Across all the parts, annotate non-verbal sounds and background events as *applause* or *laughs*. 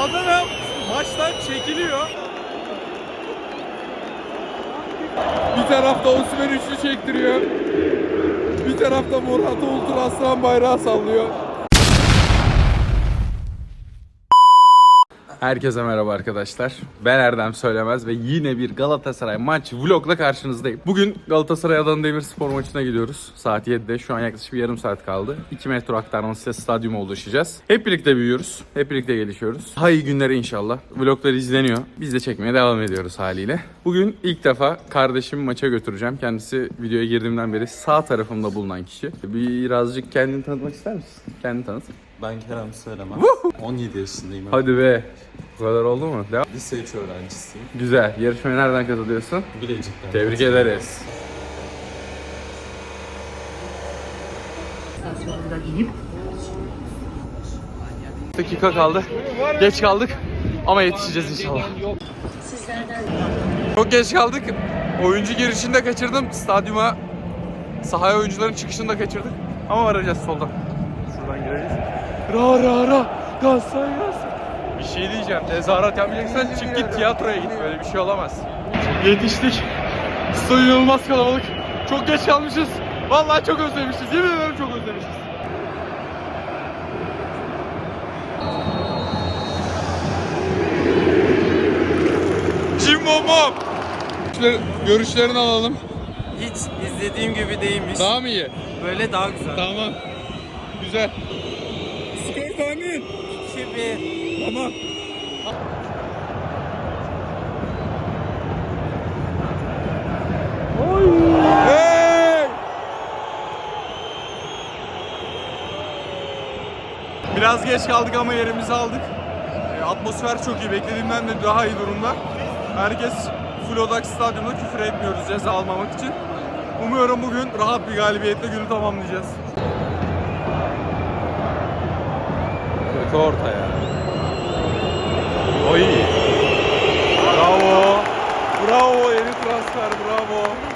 Adana maçtan çekiliyor. Bir tarafta Osman üçlü çektiriyor. Bir tarafta Murat Ultra Aslan bayrağı sallıyor. Herkese merhaba arkadaşlar. Ben Erdem Söylemez ve yine bir Galatasaray maç vlogla karşınızdayım. Bugün Galatasaray Adana Demirspor maçına gidiyoruz. Saat 7'de. Şu an yaklaşık bir yarım saat kaldı. 2 metro aktarmasıyla stadyuma ulaşacağız. Hep birlikte büyüyoruz. Hep birlikte gelişiyoruz. Daha iyi inşallah. Vloglar izleniyor. Biz de çekmeye devam ediyoruz haliyle. Bugün ilk defa kardeşimi maça götüreceğim. Kendisi videoya girdiğimden beri sağ tarafımda bulunan kişi. Birazcık kendini tanıtmak ister misin? Kendini tanıt. Ben Kerem Söylemez. 17 yaşındayım. Hadi be. Bu kadar oldu mu? Devam. Lise 3 öğrencisiyim. Güzel. Yarışmaya nereden katılıyorsun? Bilecik'ten. Tebrik ederiz. istasyonunda inip dakika kaldı. Geç kaldık ama yetişeceğiz inşallah. Çok geç kaldık. Oyuncu girişini de kaçırdım. Stadyuma sahaya oyuncuların çıkışını da kaçırdık. Ama varacağız soldan. Ra ra ra. Galatasaray Galatasaray. Bir şey diyeceğim. Tezahürat yapmayacaksan çık git tiyatroya git. Böyle bir şey olamaz. Yetiştik. Stadyum inanılmaz kalabalık. Çok geç kalmışız. Vallahi çok özlemişiz. Yemin ederim çok özlemişiz. Bom. Görüşlerini alalım. Hiç izlediğim gibi değilmiş. Daha mı iyi? Böyle daha güzel. Tamam. Güzel. Tahmin. 2-1. Tamam. Hey! Biraz geç kaldık ama yerimizi aldık. E, atmosfer çok iyi. Beklediğimden de daha iyi durumda. Herkes full odak stadyumda küfür etmiyoruz ceza almamak için. Umuyorum bugün rahat bir galibiyetle günü tamamlayacağız. Kötü orta ya. Oy. Bravo. Bravo yeni transfer bravo.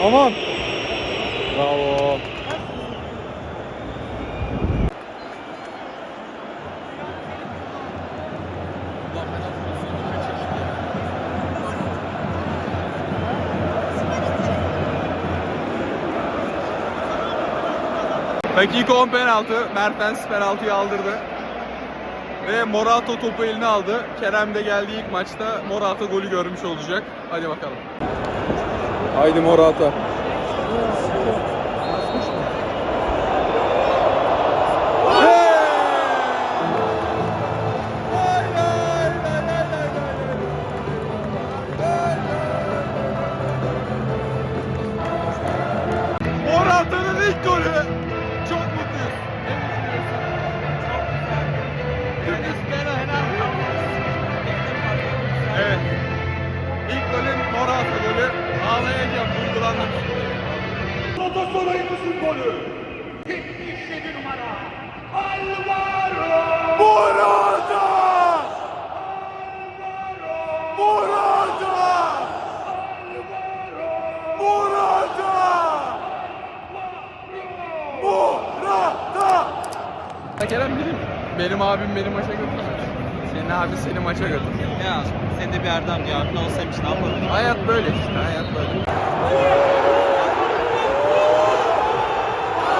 Aman. Bravo. Dakika 10 penaltı. Mertens penaltıyı aldırdı. Ve Morato topu eline aldı. Kerem de geldiği ilk maçta Morato golü görmüş olacak. Hadi bakalım. Haydi Morata. Galatasaray'ımızın golü. 77 numara. Alvaro. Morata! Morata! Morata! Morata! Kerem benim, benim abim beni maça götürmüyor. Senin abi seni maça götürüyor. Ya sen de bir Erdem ya. Ne olsaymış ne yapalım? Hayat böyle işte, hayat böyle.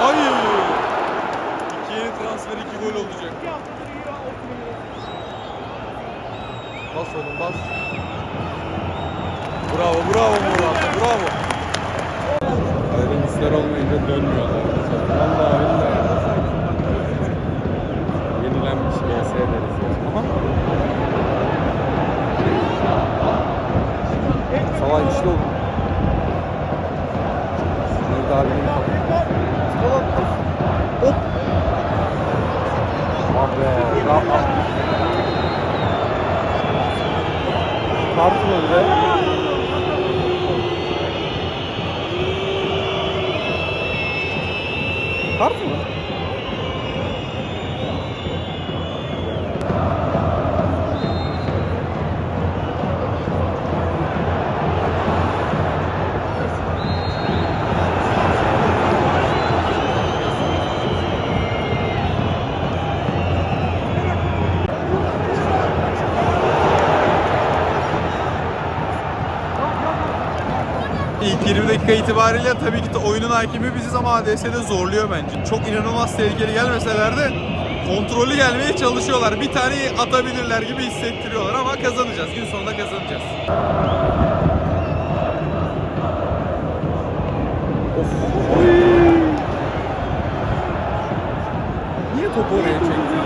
Ay! İki yeni transfer, iki gol olacak. Bas oğlum bas. Bravo, bravo Murat, bravo. Ayrı işler olmayınca dönmüyorlar. Vallahi billahi. Yenilenmiş GS deriz ya. Aha. Salay güçlü oldu. Bartın'da Bartın mı? 20 dakika itibariyle tabii ki de oyunun hakimi biziz ama ADS'de zorluyor bence. Çok inanılmaz tehlikeli gelmeseler de kontrollü gelmeye çalışıyorlar. Bir tane atabilirler gibi hissettiriyorlar ama kazanacağız. Gün sonunda kazanacağız. Niye topu oraya çekti?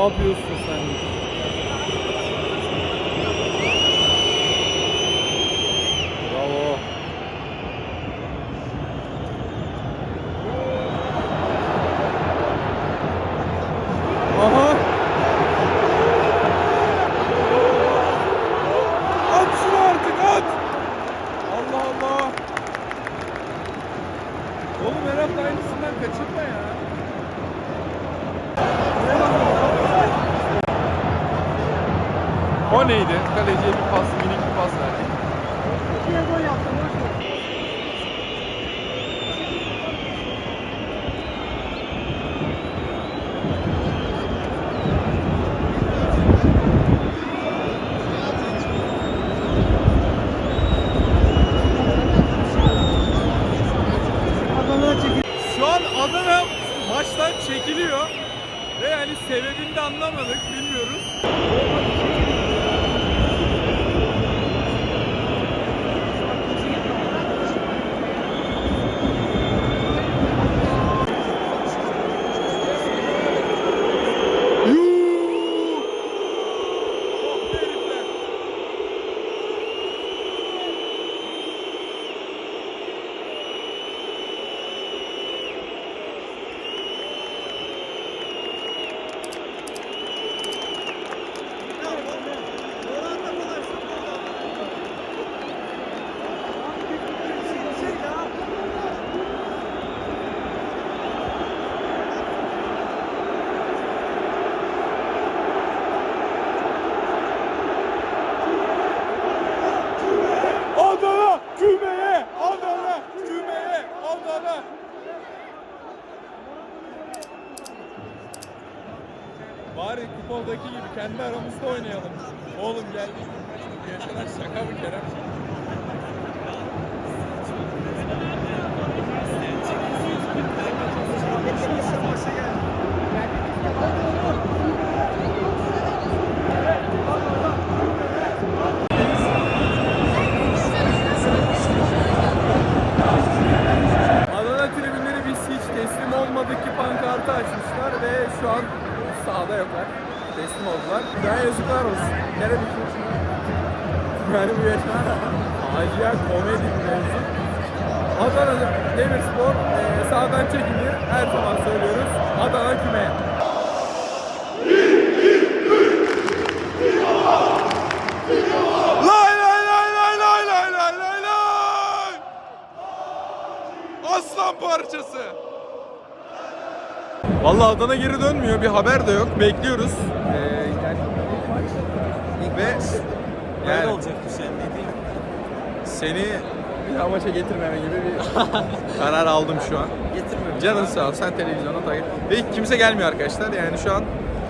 Ne yapıyorsun sen? Bravo. Aha. At şunu artık at. Allah Allah. Oğlum da aynısından kaçırma ya. neydi? Kaleciye bir pas kendi aramızda oynayalım. Oğlum geldik. Yaşanan şaka mı Kerem? Olmadık ki pankartı açmışlar ve şu an sahada yoklar. Teslim oldular. Daha yazıklar olsun. Kerem için yani bu yaşanan acayip komedi bir mevzu. Adana Demirspor e, sahadan çekilir. Her zaman söylüyoruz. Adana kümeye. Lay lay Vallahi Adana geri dönmüyor. Bir haber de yok. Bekliyoruz. Ee, yani ve yani olacak bir şey ne diyeyim. seni bir daha maça getirmeme gibi bir *laughs* karar aldım şu an. Getirmiyorum. Canın sağ ol. Sen televizyona takip. Ve kimse gelmiyor arkadaşlar. Yani şu an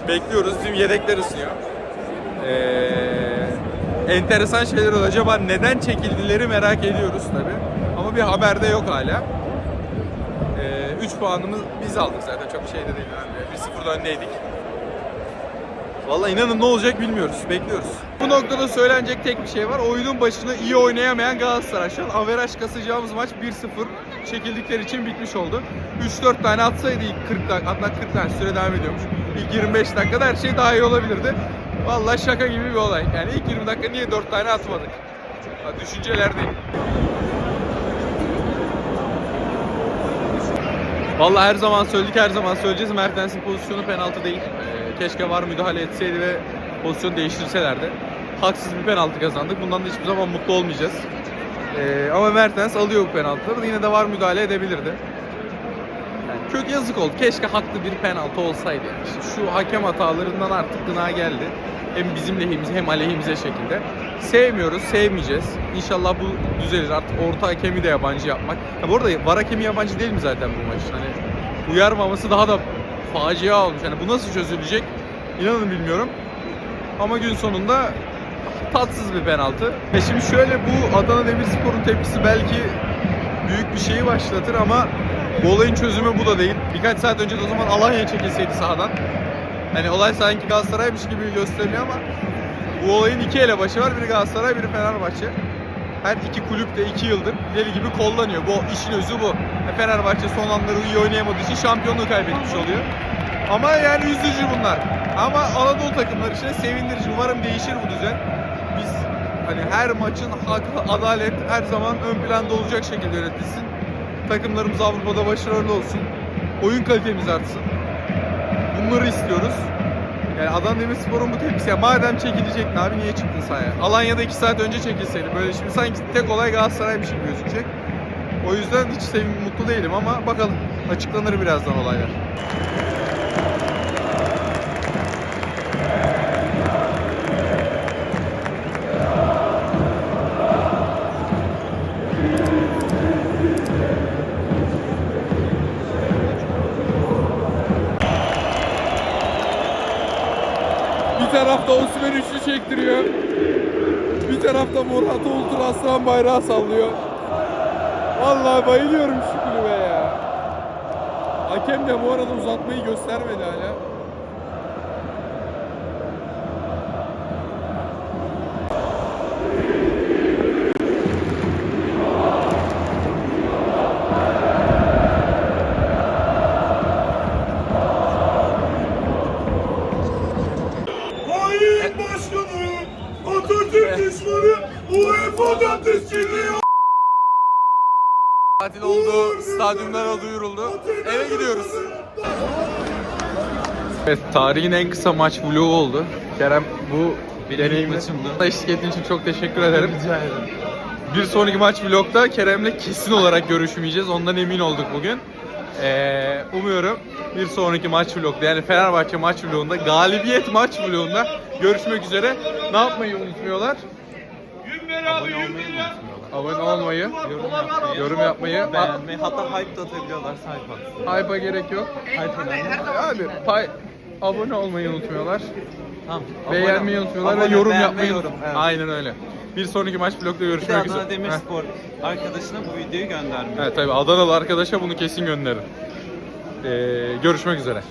bekliyoruz. Bizim yedekler ısınıyor. Ee, enteresan şeyler oluyor. Acaba neden çekildileri merak ediyoruz tabi. Ama bir haber de yok hala. 3 puanımız biz aldık zaten. Çok şey de değil. Yani 1-0'da öndeydik. Vallahi inanın ne olacak bilmiyoruz. Bekliyoruz. Bu noktada söylenecek tek bir şey var. Oyunun başını iyi oynayamayan Galatasaray. Şu an averaj kasacağımız maç 1-0 çekildikleri için bitmiş oldu. 3-4 tane atsaydı ilk 40 dakika, hatta 40 tane süre devam ediyormuş. İlk 25 dakikada her şey daha iyi olabilirdi. Vallahi şaka gibi bir olay. Yani ilk 20 dakika niye 4 tane atmadık? Ha, düşünceler değil. Vallahi her zaman söyledik, her zaman söyleyeceğiz. Mertens'in pozisyonu penaltı değil. Ee, keşke var müdahale etseydi ve pozisyonu değiştirselerdi. Haksız bir penaltı kazandık. Bundan da hiçbir zaman mutlu olmayacağız. Ee, ama Mertens alıyor bu penaltıları. Yine de var müdahale edebilirdi. Yani kötü yazık oldu. Keşke haklı bir penaltı olsaydı. Yani. İşte şu hakem hatalarından artık gına geldi. Hem bizim lehimize hem aleyhimize şekilde. Sevmiyoruz, sevmeyeceğiz. İnşallah bu düzelir. Artık orta hakemi de yabancı yapmak. Ha bu arada var hakemi yabancı değil mi zaten bu maçın? Hani uyarmaması daha da facia olmuş. Hani bu nasıl çözülecek? İnanın bilmiyorum. Ama gün sonunda tatsız bir penaltı. E şimdi şöyle bu Adana Demirspor'un tepkisi belki büyük bir şeyi başlatır ama bu olayın çözümü bu da değil. Birkaç saat önce de o zaman Alanya çekilseydi sahadan. Hani olay sanki Galatasaray'mış gibi gösteriliyor ama bu olayın iki elebaşı var. Biri Galatasaray, biri Fenerbahçe. Her iki kulüp de iki yıldır deli gibi kollanıyor. Bu işin özü bu. E, Fenerbahçe son anları iyi oynayamadığı için şampiyonluğu kaybetmiş oluyor. Ama yani üzücü bunlar. Ama Anadolu takımları için sevindirici. Umarım değişir bu düzen. Biz hani her maçın hak, adalet her zaman ön planda olacak şekilde yönetilsin. Takımlarımız Avrupa'da başarılı olsun. Oyun kalitemiz artsın. Bunları istiyoruz. Yani Adana Demirspor'un bu tepkisi. Ya madem çekilecek abi niye çıktın sahaya? Alanya'da 2 saat önce çekilseydi. Böyle şimdi sanki tek olay Galatasaray'mış gibi gözükecek. O yüzden hiç sevim, mutlu değilim ama bakalım. Açıklanır birazdan olaylar. Aslan bayrağı sallıyor. Vallahi bayılıyorum şu kulübe ya. Hakem de bu arada uzatmayı göstermedi hala. Tatil oldu, stadyumlara duyuruldu. Eve gidiyoruz. Evet, tarihin en kısa maç vlogu oldu. Kerem bu deneyimle maçımdı. eşlik ettiğin için çok teşekkür ederim. Rica ederim. Bir sonraki maç vlogda Kerem'le kesin olarak görüşmeyeceğiz. Ondan emin olduk bugün. Ee, umuyorum bir sonraki maç vlogda yani Fenerbahçe maç vlogunda, galibiyet maç vlogunda görüşmek üzere. Ne yapmayı unutmuyorlar? Abone olmayı unutmuyorlar. Abone olmayı, Yorum yapmayı. yorum yapmayı, Beğenmeyi. Hatta hype da atabiliyorlar sayfa. hype'a gerek yok. Hype önemli. Abi pay, abone olmayı unutmuyorlar. Tamam. Beğenmeyi Abone- unutmuyorlar ve abone, yorum beğenme, yapmayı yorum. Evet. Aynen öyle. Bir sonraki maç vlogda Bir de görüşmek üzere. Adana Heh. Demirspor arkadaşına bu videoyu göndermiyor. Evet tabii Adanalı arkadaşa bunu kesin gönderin. Ee, görüşmek üzere.